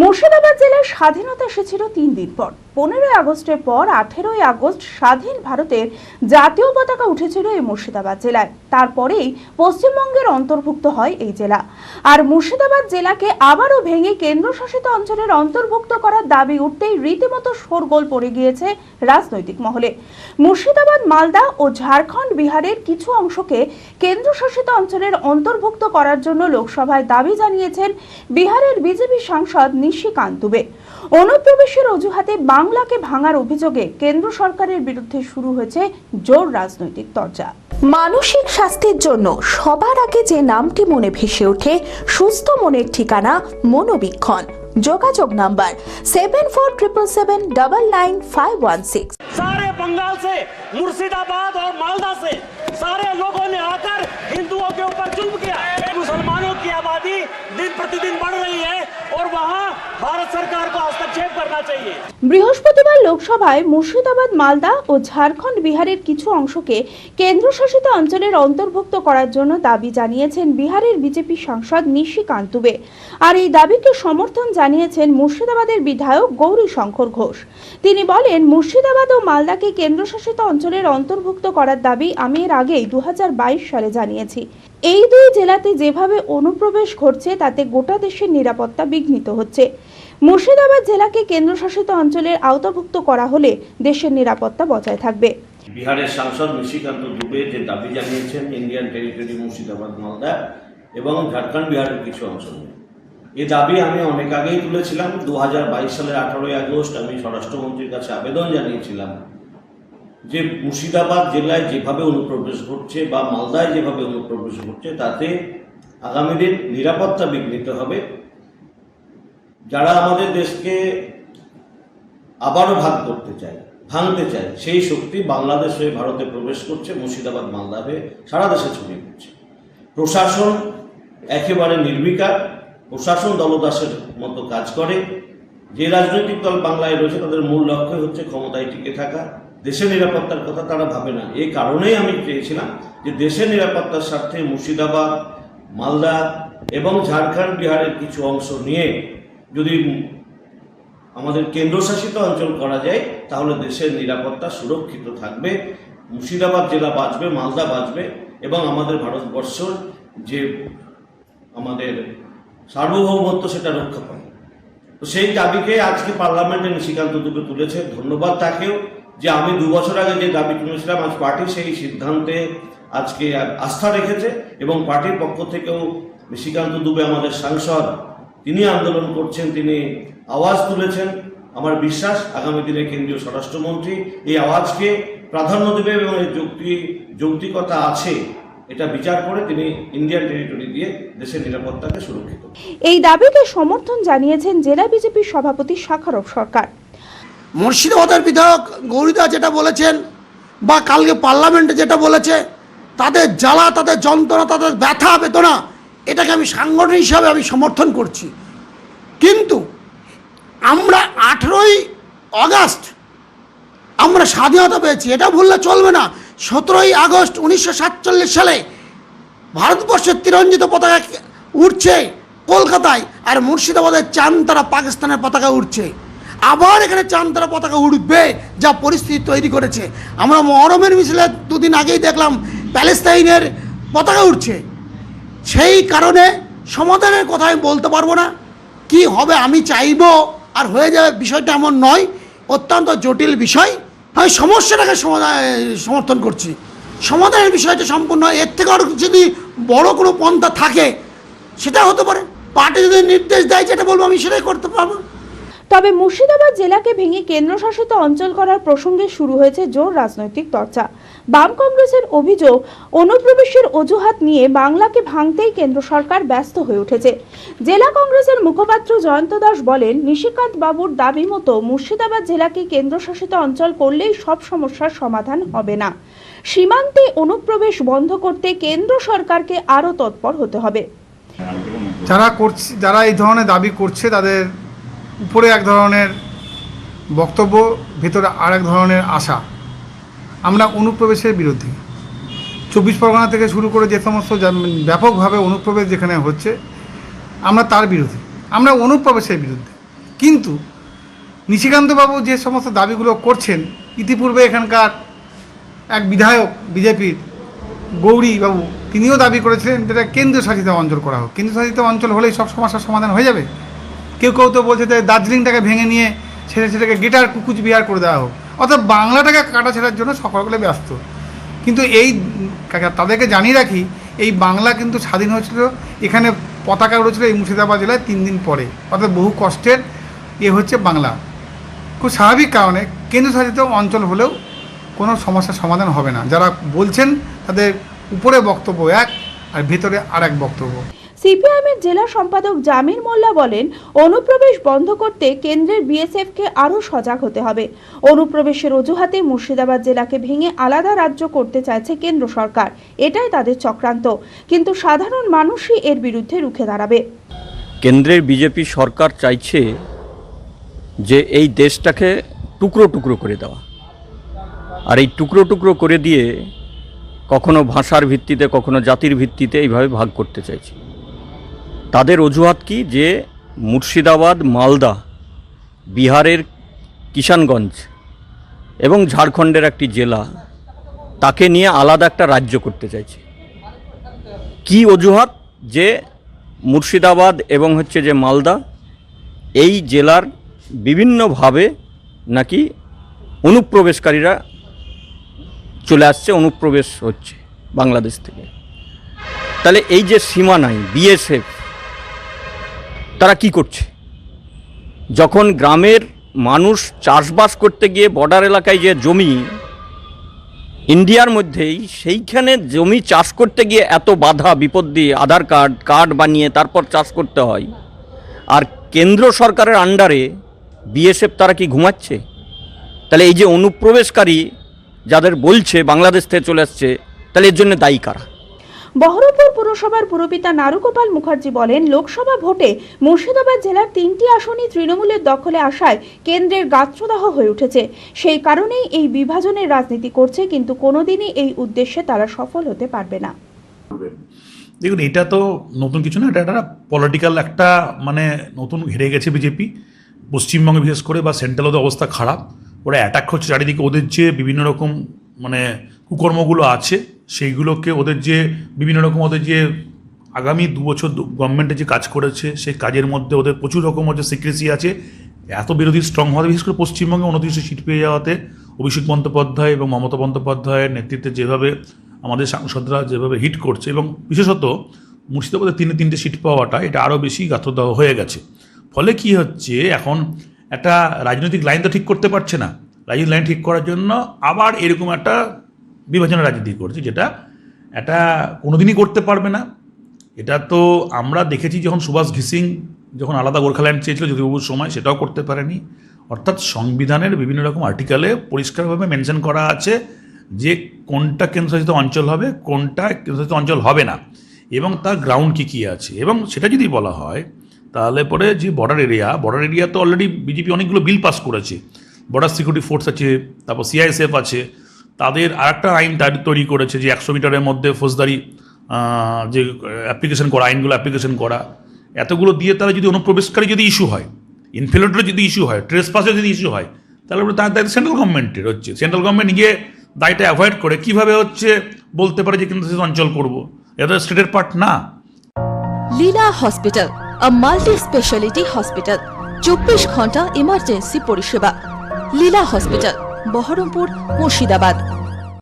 মুর্শিদাবাদ জেলার স্বাধীনতা এসেছিল তিন দিন পর। পনেরোই আগস্টের পর আঠেরোই আগস্ট স্বাধীন ভারতের জাতীয় পতাকা উঠেছিল এই মুর্শিদাবাদ জেলায়। তারপরেই পশ্চিমবঙ্গের অন্তর্ভুক্ত হয় এই জেলা। আর মুর্শিদাবাদ জেলাকে আবারও ভেঙে কেন্দ্রশাসিত অঞ্চলের অন্তর্ভুক্ত করার দাবি উঠতেই রীতিমতো শোরগোল পড়ে গিয়েছে রাজনৈতিক মহলে। মুর্শিদাবাদ, মালদা ও ঝাড়খণ্ড বিহারের কিছু অংশকে কেন্দ্রশাসিত অঞ্চলের অন্তর্ভুক্ত করার জন্য লোকসভায় দাবি জানিয়েছেন বিহারের বিজেপি সাংসদ নিশিকান্ত দুবে। অনুপ্রবেশের অজুহাতে বাংলাকে ভাঙার অভিযোগে কেন্দ্র সরকারের বিরুদ্ধে শুরু হয়েছে জোর রাজনৈতিক চর্চা মানসিক স্বাস্থ্যের জন্য সবার আগে যে নামটি মনে ভেসে ওঠে সুস্থ মনের ঠিকানা মনোবীক্ষণ যোগাযোগ number seven four triple seven double nine five one six सारे बंगाल से मुर्शिदाबाद और मालदा से सारे लोगों ने आकर हिंदुओं के ऊपर जुल्म किया मुसलमानों की आबादी दिन प्रतिदिन बढ़ रही है और वहाँ भारत सरकार को हस्तक्षेप करना चाहिए বৃহস্পতিবার লোকসভায় মুর্শিদাবাদ মালদা ও ঝাড়খণ্ড বিহারের কিছু অংশকে কেন্দ্রশাসিত অঞ্চলের অন্তর্ভুক্ত করার জন্য দাবি জানিয়েছেন বিহারের বিজেপি সাংসদ নিশিকান্ত দুবে আর এই দাবিকে সমর্থন জানিয়েছেন মুর্শিদাবাদের বিধায়ক গৌরী শঙ্কর ঘোষ তিনি বলেন মুর্শিদাবাদ ও মালদাকে কেন্দ্রশাসিত অঞ্চলের অন্তর্ভুক্ত করার দাবি আমি এর আগেই দু সালে জানিয়েছি এই দুই জেলাতে যেভাবে অনুপ্রবেশ ঘটছে তাতে গোটা দেশের নিরাপত্তা বিঘ্নিত হচ্ছে। মুর্শিদাবাদ জেলাকে কেন্দ্রশাসিত অঞ্চলের আওতাভুক্ত করা হলে দেশের নিরাপত্তা বজায় থাকবে। বিহারের সাংসদ নিশিকান্ত দুবে যে দাবি জানিয়েছেন, ইন্ডিয়ান টেরিটরি মুর্শিদাবাদ মালদা এবং ঝাড়খণ্ড বিহারের কিছু অংশ নিয়ে। এ দাবি আমি অনেক আগেই তুলেছিলাম। দু হাজার বাইশ সালের আঠারোই আগস্ট আমি স্বরাষ্ট্রমন্ত্রীর কাছে আবেদন জানিয়েছিলাম যে মুর্শিদাবাদ জেলায় যেভাবে অনুপ্রবেশ ঘটছে বা মালদায় যেভাবে অনুপ্রবেশ ঘটছে, তাতে আগামী দিন নিরাপত্তা বিঘ্নিত হবে। যারা আমাদের দেশকে আবারও ভাগ করতে চায়, ভাঙতে চায়, সেই শক্তি বাংলাদেশ হয়ে ভারতে প্রবেশ করছে, মুর্শিদাবাদ, মালদা হয়ে সারা দেশে ছড়িয়ে পড়ছে। প্রশাসন একেবারে নির্বিকার, প্রশাসন দলদাসের মতো কাজ করে। যে রাজনৈতিক দল বাংলায় রয়েছে, তাদের মূল লক্ষ্য হচ্ছে ক্ষমতায় টিকে থাকা। দেশের নিরাপত্তার কথা তারা ভাবে না। এই কারণেই আমি চেয়েছিলাম যে দেশের নিরাপত্তার স্বার্থে মুর্শিদাবাদ মালদা এবং ঝাড়খণ্ড বিহারের কিছু অংশ নিয়ে যদি আমাদের কেন্দ্রশাসিত অঞ্চল করা যায়, তাহলে দেশের নিরাপত্তা সুরক্ষিত থাকবে, মুর্শিদাবাদ জেলা বাঁচবে, মালদা বাঁচবে, এবং আমাদের ভারতবর্ষর যে আমাদের সার্বভৌমত্ব সেটা রক্ষা পাবে। তো সেই দাবিকে আজকে পার্লামেন্টে নিশিকান্ত দুবে তুলেছে, ধন্যবাদ তাকেও। যে আমি দু বছর আগে যে দাবি তুলেছিলাম, আজ পার্টি সেই সিদ্ধান্তে আজকে আস্থা রেখেছে এবং পার্টির পক্ষ থেকেও নিশিকান্ত দুবে আমাদের সাংসদ, তিনি আন্দোলন করছেন, তিনি আওয়াজ তুলেছেন। আমার বিশ্বাস, আগামী দিনে কেন্দ্রীয় স্বরাষ্ট্রমন্ত্রী এই আওয়াজকে প্রাধান্য দেবে এবং এর যৌক্তি, যৌক্তিকতা আছে, এটা বিচার করে তিনি ইন্ডিয়ান টেরিটরি দিয়ে দেশের নিরাপত্তাকে সুরক্ষিত এই দাবিকে সমর্থন জানিয়েছেন জেলা বিজেপির সভাপতি শাখারব সরকার। মুর্শিদাবাদের বিধায়ক গৌরীদা যেটা বলেছেন, বা কালকে পার্লামেন্টে যেটা বলেছে, তাদের জ্বালা, তাদের যন্ত্রণা, তাদের ব্যথা, বেদনা, এটাকে আমি সাংগঠনিক হিসাবে আমি সমর্থন করছি। কিন্তু আমরা আঠেরোই অগাস্ট আমরা স্বাধীনতা পেয়েছি, এটা ভুললে চলবে না। সতেরোই আগস্ট উনিশশো সাতচল্লিশ সালে ভারতবর্ষের তিরঞ্জিত পতাকা উঠছে কলকাতায়, আর মুর্শিদাবাদের চান তারা পাকিস্তানের পতাকা উঠছে আবার এখানে চানতারা পতাকা উঠবে যা পরিস্থিতি তৈরি করেছে। আমরা মহরমের মিছিলে দুদিন আগেই দেখলাম প্যালেস্তাইনের পতাকা উঠছে সেই কারণে সমাধানের কথা আমি বলতে পারব না। কি হবে আমি চাইব আর হয়ে যাবে বিষয়টা এমন নয়, অত্যন্ত জটিল বিষয়। আমি সমস্যাটাকে সমর্থন করছি। সমাধানের বিষয়টা সম্পূর্ণ এর থেকে আরও যদি বড় কোনো পন্থা থাকে সেটা হতে পারে। পার্টি যদি নির্দেশ দেয় যেটা বলব আমি সেটাই করতে পারব। তবে মুর্শিদাবাদ জেলাকে ভেঙে কেন্দ্রশাসিত অঞ্চল করার প্রসঙ্গে শুরু হয়েছে জোর রাজনৈতিক চর্চা। বাম কংগ্রেসের অভিযোগ, অনুপ্রবেশের অজুহাত নিয়ে বাংলাকে ভাঙতেই কেন্দ্র সরকার ব্যস্ত হয়ে উঠেছে। জেলা কংগ্রেসের মুখপাত্র জয়ন্ত দাস বলেন, নিশিকান্ত বাবুর দাবি মতো মুর্শিদাবাদ জেলাকে কেন্দ্রশাসিত অঞ্চল করলেই সব সমস্যার সমাধান হবে না। সীমান্তে অনুপ্রবেশ বন্ধ করতে কেন্দ্র সরকারকে আরও তৎপর হতে হবে। যারা করছে, যারা এই ধরনের দাবি করছে, তাদের উপরে এক ধরনের বক্তব্য, ভেতরে আর এক ধরনের আশা। আমরা অনুপ্রবেশের বিরোধী চব্বিশ পরগনা থেকে শুরু করে যে সমস্ত ব্যাপকভাবে অনুপ্রবেশ যেখানে হচ্ছে, আমরা তার বিরোধী আমরা অনুপ্রবেশের বিরুদ্ধে। কিন্তু নিশিকান্তবাবু যে সমস্ত দাবিগুলো করছেন, ইতিপূর্বে এখানকার এক বিধায়ক, বিজেপির গৌরীবাবু, তিনিও দাবি করেছিলেন যেটা কেন্দ্রীয় শাসিত অঞ্চল করা হোক। কেন্দ্রীয় শাসিত অঞ্চল হলেই সব সমস্যার সমাধান হয়ে যাবে। কেউ কেউ তো বলছে যে দার্জিলিংটাকে ভেঙে নিয়ে সেটা সেটাকে গেটার কুকুচ বিহার করে দেওয়া হোক। অর্থাৎ বাংলাটাকে কাটা ছেড়ার জন্য সকলে ব্যস্ত। কিন্তু এই তাদেরকে জানিয়ে রাখি, এই বাংলা কিন্তু স্বাধীন হয়েছিল, এখানে পতাকা উড়েছিল এই মুর্শিদাবাদ জেলায় তিন দিন পরে। অর্থাৎ বহু কষ্টের এ হচ্ছে বাংলা। খুব স্বাভাবিক কারণে কেন্দ্রশাসিত অঞ্চল হলেও কোনো সমস্যার সমাধান হবে না। যারা বলছেন তাদের উপরে বক্তব্য এক আর ভেতরে আর এক বক্তব্য। সিপিআইএমের জেলা সম্পাদক জামির মোল্লা বলেন, অনুপ্রবেশ বন্ধ করতে কেন্দ্রের বিএসএফকে আরও সজাগ হতে হবে। অনুপ্রবেশের অজুহাতে মুর্শিদাবাদ জেলাকে ভেঙে আলাদা রাজ্য করতে চাইছে কেন্দ্র সরকার। এটাই তাদের চক্রান্ত। কিন্তু সাধারণ মানুষই এর বিরুদ্ধে রুখে দাঁড়াবে। কেন্দ্রের বিজেপি সরকার চাইছে যে এই দেশটাকে টুকরো টুকরো করে দেওয়া। আর এই টুকরো টুকরো করে দিয়ে কখনো ভাষার ভিত্তিতে, কখনো জাতির ভিত্তিতে এইভাবে ভাগ করতে চাইছে। তাদের অজুহাত কি? যে মুর্শিদাবাদ, মালদা বিহারের কিষানগঞ্জ এবং ঝাড়খণ্ডের একটি জেলা তাকে নিয়ে আলাদা একটা রাজ্য করতে চাইছে। কি অজুহাত? যে মুর্শিদাবাদ এবং হচ্ছে যে মালদা এই জেলার বিভিন্নভাবে নাকি অনুপ্রবেশকারীরা চলে আসছে, অনুপ্রবেশ হচ্ছে বাংলাদেশ থেকে। তাহলে এই যে সীমানায় বিএসএফ তারা কি করছে? যখন গ্রামের মানুষ চাষবাস করতে গিয়ে বর্ডার এলাকায় যে জমি, ইন্ডিয়ার মধ্যেই সেইখানে জমি চাষ করতে গিয়ে এত বাধা, বিপত্তি, আধার কার্ড কার্ড বানিয়ে তারপর চাষ করতে হয়, আর কেন্দ্র সরকারের আন্ডারে বিএসএফ তারা কি ঘুমাচ্ছে? তাহলে এই যে অনুপ্রবেশকারী যাদের বলছে বাংলাদেশ থেকে চলে আসছে, তাহলে এর জন্য দায়ী কারা? বহরমপুর পুরসভার পুরপিতা নারুগোপাল মুখার্জি বলেন, লোকসভা ভোটে মুর্শিদাবাদ জেলার তিনটি আসনই তৃণমূলের দখলে আসায় কেন্দ্রের গাত্রদাহ হয়ে উঠেছে। সেই কারণেই এই বিভাজনের রাজনীতি করছে, কিন্তু কোনোদিনই এই উদ্দেশ্যে তারা সফল হতে পারবে না। দেখুন, এটা তো নতুন কিছু না, এটা একটা পলিটিক্যাল একটা মানে নতুন ঘিরে গেছে বিজেপি। পশ্চিমবঙ্গে বিশেষ করে বা সেন্ট্রাল ওদের অবস্থা খারাপ। ওরা অ্যাটাক হচ্ছে চারিদিকে, ওদের যে বিভিন্ন রকম মানে কুকর্মগুলো আছে সেইগুলোকে ওদের যে, বিভিন্ন রকম ওদের যে আগামী দু বছর গভর্নমেন্টে যে কাজ করেছে, সেই কাজের মধ্যে ওদের প্রচুর রকম হচ্ছে সিক্রেসি আছে। এত বিরোধী স্ট্রং হওয়াতে, বিশেষ করে পশ্চিমবঙ্গে উনত্রিশে সিট পেয়ে যাওয়াতে অভিষেক বন্দ্যোপাধ্যায় এবং মমতা বন্দ্যোপাধ্যায়ের নেতৃত্বে যেভাবে আমাদের সাংসদরা যেভাবে হিট করছে এবং বিশেষত মুর্শিদাবাদে তিনে তিনটে সিট পাওয়াটা, এটা আরও বেশি গাত্রদাহ হয়ে গেছে। ফলে কি হচ্ছে, এখন একটা রাজনৈতিক লাইন তো ঠিক করতে পারছে না। রাজনৈতিক লাইন ঠিক করার জন্য আবার এরকম একটা বিভাজনের রাজনীতি করছে, যেটা এটা কোনোদিনই করতে পারবে না। এটা তো আমরা দেখেছি যখন সুভাষ ঘিসিং যখন আলাদা গোর্খাল্যান্ড চেয়েছিল, জ্যোতিবাবুর সময় সেটাও করতে পারেনি। অর্থাৎ সংবিধানের বিভিন্ন রকম আর্টিকেলে পরিষ্কারভাবে মেনশন করা আছে যে কোনটা কেন্দ্রশাসিত অঞ্চল হবে, কোনটা কেন্দ্রশাসিত অঞ্চল হবে না, এবং তার গ্রাউন্ড কী কী আছে। এবং সেটা যদি বলা হয়, তাহলে পরে যে বর্ডার এরিয়া বর্ডার এরিয়া তো অলরেডি বিজেপি অনেকগুলো বিল পাস করেছে। বর্ডার সিকিউরিটি ফোর্স আছে, তারপর সিআইএসএফ আছে তাদের আর একটা আইন তার- করেছে যে একশো মিটারের মধ্যে ফৌজদারি যে অ্যাপ্লিকেশন করা, আইনগুলো অ্যাপ্লিকেশন করা, এতগুলো দিয়ে তারা যদি অনুপ্রবেশকারী যদি ইস্যু হয় ইনফিলেটর যদি ইস্যু হয় ট্রেস পাসে যদি ইস্যু হয়, তাহলে তার দায়িত্ব সেন্ট্রাল গভর্নমেন্টের হচ্ছে। সেন্ট্রাল গভর্নমেন্ট নিজে দায়টা অ্যাভয়েড করে কীভাবে হচ্ছে বলতে পারে যে কেন্দ্রশাসিত অঞ্চল করব? এটা স্টেটের পার্ট না। Leela hospital a multi speciality hospital চব্বিশ ঘণ্টা ইমার্জেন্সি পরিষেবা। লীলা হসপিটাল বহরমপুর মুর্শিদাবাদ।